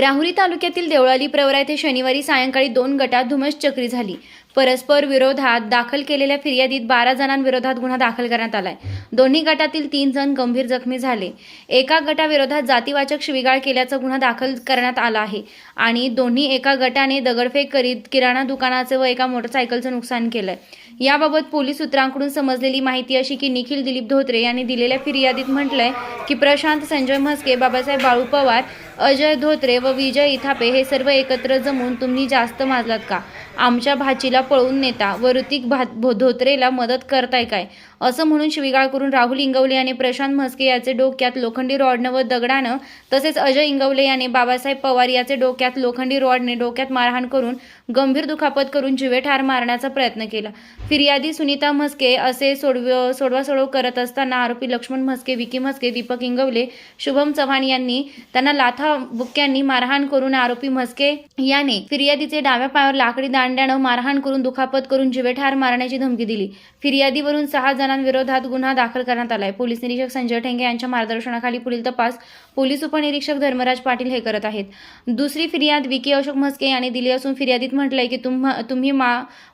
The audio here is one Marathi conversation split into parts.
राहुरी तालुक्यातील देवळाली प्रवरा येथे शनिवारी सायंकाळी दोन गटात धुमस चक्री झाली. परस्पर विरोधात दाखल केलेल्या फिर्यादीत बारा जणांविरोधात गुन्हा दाखल करण्यात आलाय. दोन्ही गटातील तीन जण गंभीर जखमी झाले. एका गटाविरोधात जातीवाचक शिवीगाळ केल्याचा गुन्हा दाखल करण्यात आला आहे आणि दोन्ही एका गटाने दगडफेक करीत किराणा दुकानाचे व एका मोटरसायकलचं नुकसान केलंय. याबाबत पोलीस सूत्रांकडून समजलेली माहिती अशी की निखिल दिलीप धोत्रे यांनी दिलेल्या फिर्यादीत म्हटलंय की प्रशांत संजय म्हस्के बाबासाहेब बाळू पवार अजय धोत्रे व विजय इथापे हे सर्व एकत्र जमून तुम्ही जास्त माजलात का? आमच्या भाचीला पळवून नेता व ऋतिक भा भो- धोत्रेला मदत करताय काय? असं म्हणून शिवीगाळ करून राहुल इंगवले आणि प्रशांत म्हस्के याचे डोक्यात लोखंडी रॉडनं व दगडानं तसेच अजय इंगवले याने बाबासाहेब पवार याचे डोक्यात लोखंडी रॉडने डोक्यात मारहाण करून गंभीर दुखापत करून जिवे ठार मारण्याचा प्रयत्न केला. फिर्यादी सुनीता म्हस्के असे सोडव सोडवा सोडव करत असताना आरोपी लक्ष्मण म्हस्के विकी म्हस्के दीपक इंगवले शुभम चव्हाण यांनी त्यांना लाथा बुक्क्यांनी मारहाण करून आरोपी म्हस्के याने फिर्यादीचे डाव्या पायावर लाकडी दांड्यानं मारहाण करून दुखापत करून जिवे ठार मारण्याची धमकी दिली. फिर्यादीवरून सहा जण जणांविरोधात गुन्हा दाखल करण्यात आलाय. पोलीस निरीक्षक संजय ठेंगे यांच्या मार्गदर्शनाखाली पुढील तपास पोलीस उपनिरीक्षक धर्मराज पाटील हे करत आहेत. दुसरी फिर्याद विकी अशोक म्हस्के यांनी दिली असून फिर्यादीत म्हटलंय की तुम तुम्ही मा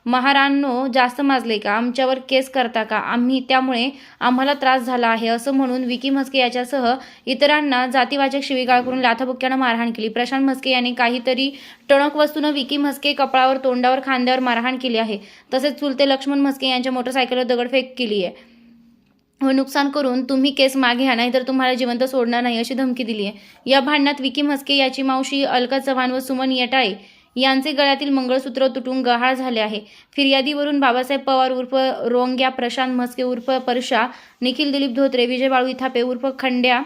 महारांनो जास्त माजले का? आमच्यावर केस करता का? आम्ही त्यामुळे आम्हाला त्रास झाला आहे असं म्हणून विकी म्हस्के याच्यासह इतरांना जातीवाचक शिवीगाळ करून लाथाबुक्क्यानं मारहाण केली. प्रशांत म्हस्के यांनी काहीतरी टणक वस्तूनं विकी म्हस्के कपाळावर तोंडावर खांद्यावर मारहाण केली आहे. तसेच चुलते लक्ष्मण म्हस्के यांच्या मोटरसायकलवर दगडफेक केली आहे. व हो, नुकसान करून तुम्ही केस मागे घ्या नाही तर तुम्हाला जिवंत सोडणार नाही अशी धमकी दिली आहे या भांडणात विकी म्हस्के याची मावशी अलका चव्हाण व सुमन येटाळे यांचे गळ्यातील मंगळसूत्र तुटून गहाळ झाले आहे. फिर्यादीवरून बाबासाहेब पवार उर्फ रोंग्या प्रशांत म्हस्के उर्फ परशा निखिल दिलीप धोत्रे विजय बाळू इथापे उर्फ खंड्या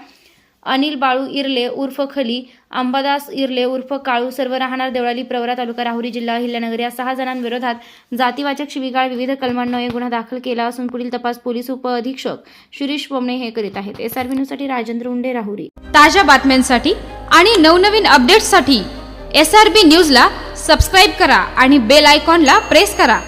अनिल बाळू इरले उर्फ खली अंबादास इरले उर्फ काळू सर्व राहणार देवळाली प्रवरा तालुका राहुरी जिल्हा अहिल्यानगर. या सहा जणांविरोधात जातीवाचक शिवीगाळ विविध कलमांना गुन्हा दाखल केला असून पुढील तपास पोलीस उपअधीक्षक शिरीष बोमणे हे करीत आहेत. एस आर न्यूजसाठी राजेंद्र उंडे राहुरी. ताज्या बातम्यांसाठी आणि नवनवीन अपडेट्ससाठी एस आर बी न्यूजला सबस्क्राईब करा आणि बेल आयकॉनला प्रेस करा.